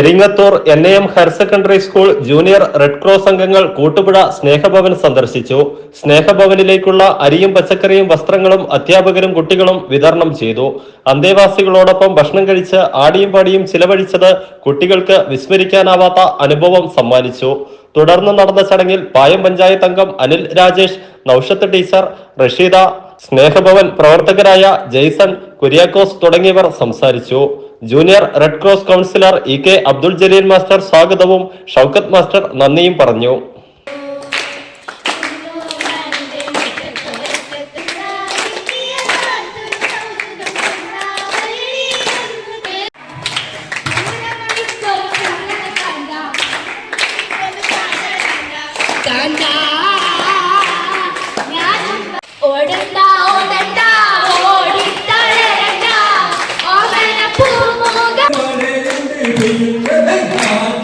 Peringathur N A M higher secondary school junior red cross അംഗങ്ങൾ കൂട്ടുപുഴ സ്നേഹഭവൻ സന്ദർശിച്ചു. സ്നേഹഭവനിലേക്കുള്ള അരിയും പച്ചക്കറിയും വസ്ത്രങ്ങളും അധ്യാപകരും കുട്ടികളും വിതരണം ചെയ്തു. അന്തേവാസികളോടൊപ്പം ഭക്ഷണം കഴിച്ച് ആടിയും പാടിയും ചിലവഴിച്ചത് കുട്ടികൾക്ക് വിസ്മരിക്കാനാവാത്ത അനുഭവം സമ്മാനിച്ചു. തുടർന്ന് നടന്ന ചടങ്ങിൽ പായം പഞ്ചായത്ത് അംഗം അനിൽ രാജേഷ് നൌഷത്ത് ടീച്ചർ റഷീദ സ്നേഹഭവൻ പ്രവർത്തകരായ ജെയ്സൺ കുര്യാക്കോസ് തുടങ്ങിയവർ സംസാരിച്ചു. Junior red cross councillor E K Abdul Jaleel master സ്വാഗതവും ഷൗക്കത്ത് മാസ്റ്റർ നന്ദിയും പറഞ്ഞു. Hey, hey, hey, hey, hey,